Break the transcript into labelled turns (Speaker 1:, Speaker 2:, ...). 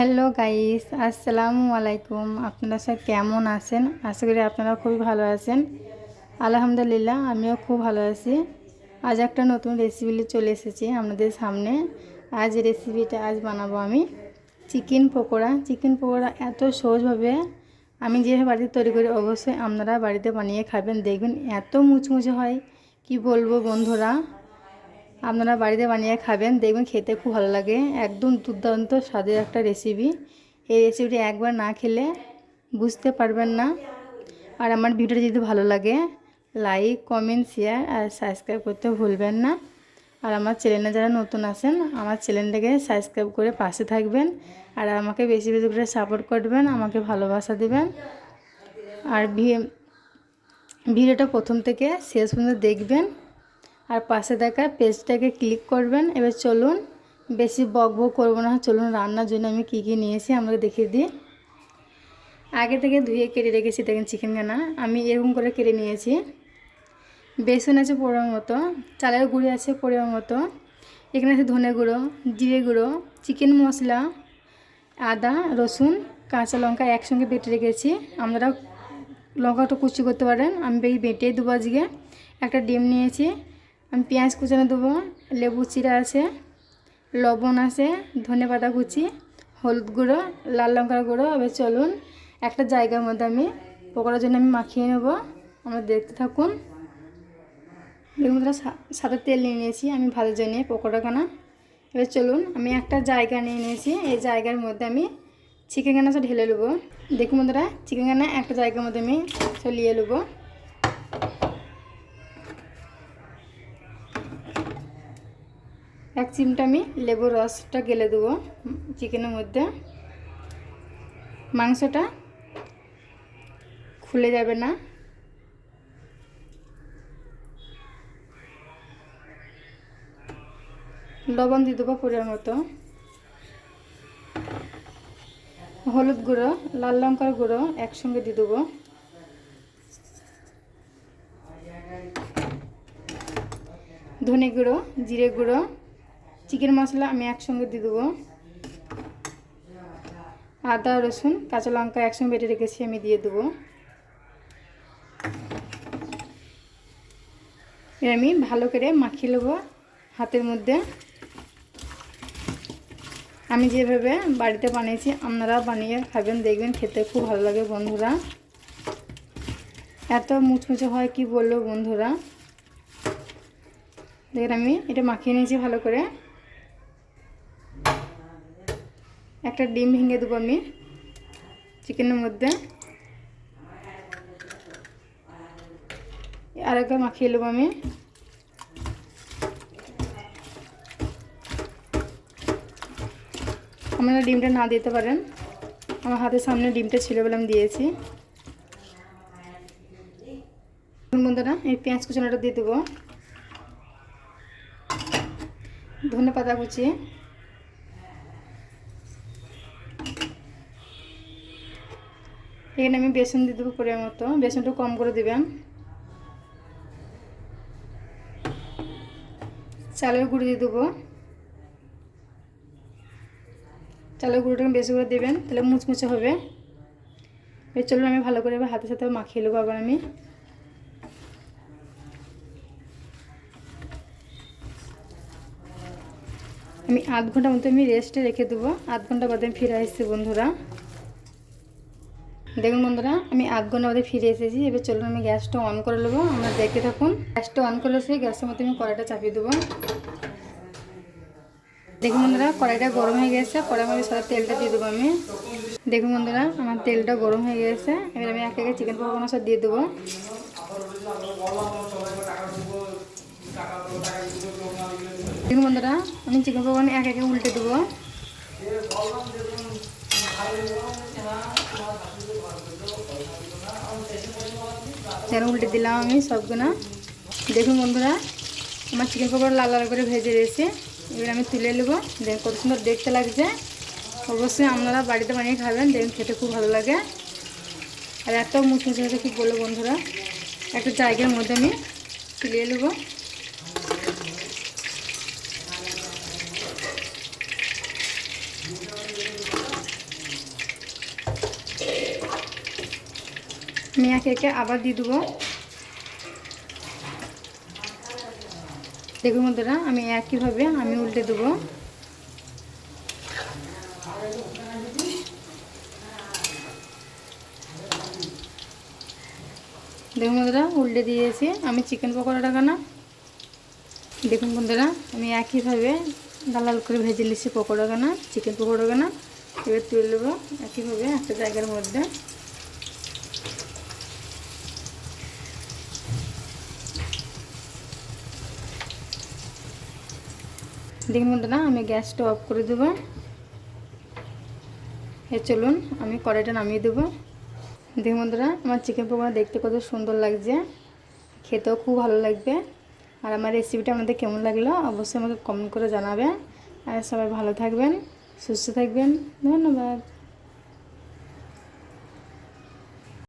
Speaker 1: Hello guys, আসসালামু আলাইকুম। আপনারা সব কেমন আছেন? আশা করি আপনারা খুবই ভালো আছেন। আলহামদুলিল্লাহ, আমিও খুব ভালো আছি। আজ একটা নতুন রেসিপি চলে এসেছি আপনাদের সামনে। আজ রেসিপিটা আজ বানাবো আমি। চিকেন পকোড়া। চিকেন পকোড়া এত সহজভাবে আমি যেভাবে বাড়িতে তৈরি করি, অবশ্যই আপনারা বাড়িতে বানিয়ে খাবেন। দেখবেন এত মুচমুচে হয়। কি বলব বন্ধুরা? আপনারা বাড়িতে বানিয়ে খাবেন, দেখবেন খেতে খুব ভালো লাগে। একদম দুর্দান্ত স্বাদের একটা রেসিপি এই রেসিপিটি একবার না খেলে বুঝতে পারবেন না। আর আমার ভিডিওটা যদি ভালো লাগে লাইক কমেন্ট শেয়ার আর সাবস্ক্রাইব করতে ভুলবেন না। আর আমার চ্যানেলে যারা নতুন আছেন, আমার চ্যানেলটাকে সাবস্ক্রাইব করে পাশে থাকবেন। আর আমাকে বেশি বেশি করে সাপোর্ট করবেন, আমাকে ভালোবাসা দেবেন। আর ভিডিওটা প্রথম থেকে শেষ পর্যন্ত দেখবেন। আর পাশে থাকা পেজটাকে ক্লিক করবেন। এবার চলুন, বেশি বক বক করব না। চলুন, রান্নার জন্য আমি কী কী নিয়েছি আমাকে দেখিয়ে দিই। আগে থেকে ধুয়ে কেটে রেখেছি, দেখেন চিকেনখানা। আমি এরকম করে কেটে নিয়েছি। বেসন আছে পরিমাণ মতো, চালের গুঁড়ি আছে পরিমাণ মতো। এখানে আছে ধনে গুঁড়ো, জিরে গুঁড়ো, চিকেন মশলা, আদা, রসুন, কাঁচা লঙ্কা একসঙ্গে বেটে রেখেছি। আপনারা লঙ্কাটা কুচি করতে পারেন। আমি বেটে দেবো আজকে। একটা ডিম নিয়েছি। আমি পেঁয়াজ কুচানো দেবো, লেবু চিরা আছে, লবণ আছে, ধনে পাতা কুচি, হলুদ গুঁড়ো, লাল লঙ্কার গুঁড়ো, এবার চলুন একটা জায়গার মধ্যে আমি পকোড়ার জন্য আমি মাখিয়ে নেব। আমরা দেখতে থাকুন। দেখুন সাদা তেল নিয়ে নিয়েছি আমি ভালো জন্য পকোড়াখানা। এবার চলুন আমি একটা জায়গা নিয়ে নিয়েছি, এই জায়গার মধ্যে আমি চিকেনখানা সব ঢেলে নেব। দেখুন বন্ধুরা, চিকেনখানা একটা জায়গার মধ্যে আমি চলিয়ে নেব। এক চিমটা আমি লেবুর রসটা গেলে দেবো, চিকেনের মধ্যে। মাংসটা খুলে যাবে না। লবণ দিয়ে দেবো পরিমাণ মতো। হলুদ গুঁড়ো, লাল লঙ্কার গুঁড়ো একসঙ্গে দিয়ে দেবো। ধনে গুঁড়ো, জিরে গুঁড়ো চিকেন মশলা আমি একসঙ্গে দিয়ে দেবো। আদা, রসুন, কাঁচা লঙ্কা একসঙ্গে বেটে রেখেছি, আমি দিয়ে দেবো। আমি ভালো করে মাখিয়ে নেব হাতের মধ্যে। আমি যেভাবে বাড়িতে বানিয়েছি আপনারা বানিয়ে খাবেন, দেখবেন খেতে খুব ভালো লাগে বন্ধুরা। এত মুচমুচে হয়, কি বলল বন্ধুরা? দেখেন, আমি এটা মাখিয়ে নিয়েছি ভালো করে। একটা ডিম ভেঙে দেবো আমি চিকেনের মধ্যে। আর একবার মাখিয়ে নেব আমি। আপনারা ডিমটা না দিতে পারেন। আমার হাতের সামনে ডিমটা ছিল বলে আমি দিয়েছি। বন্ধুরা, এই পেঁয়াজ কুচানোটা দিয়ে দেবো। ধনে পাতা কুচি। এখানে আমি বেসন দিয়ে দেবো পরিমাণ মতো। বেসনটা কম করে দেবেন। চালের গুঁড়ো দিয়ে দেবো। চালের গুঁড়োটাকে বেশি করে দেবেন, তাহলে মুচমুচে হবে। এবার চলুন, আমি ভালো করে হাতের সাথে মাখিয়ে নেব আবার আমি। আমি আধ ঘণ্টা মতো আমি রেস্টে রেখে দেবো। আধ ঘণ্টা বাদে আমি ফিরে আসছি বন্ধুরা। দেখুন বন্ধুরা, আমি আধ ঘণ্টা বাদে ফিরে এসেছি। এবার চলুন আমি গ্যাসটা অন করে নেব। আমরা দেখতে থাকুন। গ্যাসটা অন করে এসে গ্যাসের মধ্যে আমি কড়াইটা চাপিয়ে দেবো। দেখুন বন্ধুরা, কড়াইটা গরম হয়ে গেছে। কড়াই মধ্যে সাদা তেলটা দিয়ে দেবো আমি। দেখুন বন্ধুরা, আমার তেলটা গরম হয়ে গেছে। এবার আমি এক একে চিকেন পকোড়া সব দিয়ে দেবো। দেখুন বন্ধুরা, আমি চিকেন পকোড়া এক একে উল্টে দেবো। যেন উল্টে দিলাম আমি সবগুলো দেখুন বন্ধুরা, আমার চিকেন পকোড়া লাল লাল করে ভেজে রয়েছে এবার আমি তুলে নেব। দেখ কত সুন্দর দেখতে লাগছে। অবশ্যই আপনারা বাড়িতে বানিয়ে খাবেন, দেখুন খেতে খুব ভালো লাগে। আর এত মুচমুচে কি বলব বন্ধুরা? একটা জায়গার মধ্যে আমি তুলে নেব। আমি একে একে আবার দিয়ে দেবো। দেখুন বন্ধুরা, আমি একইভাবে আমি উল্টে দেবো। দেখুন বন্ধুরা, উল্টে দিয়েছি। আমি চিকেন পকোড়াটা কেনা? দেখুন বন্ধুরা, আমি একইভাবে লাল লাল করে ভেজে নিচ্ছি পকোড়া কেনা, চিকেন পকোড়া কেনা। এবার তুলে নেব একইভাবে একটা জায়গার মধ্যে। দেখুন বন্ধুরা, আমি গ্যাসটা অফ করে দেবো। এ চলুন, আমি কড়াইটা নামিয়ে দেবো। দেখুন বন্ধুরা, আমার চিকেন পকোড়া দেখতে কত সুন্দর লাগছে। খেতেও খুব ভালো লাগবে। আর আমার রেসিপিটা আমাদের কেমন লাগল, অবশ্যই আমাকে কমেন্ট করে জানাবেন। আর সবাই ভালো থাকবেন, সুস্থ থাকবেন। ধন্যবাদ।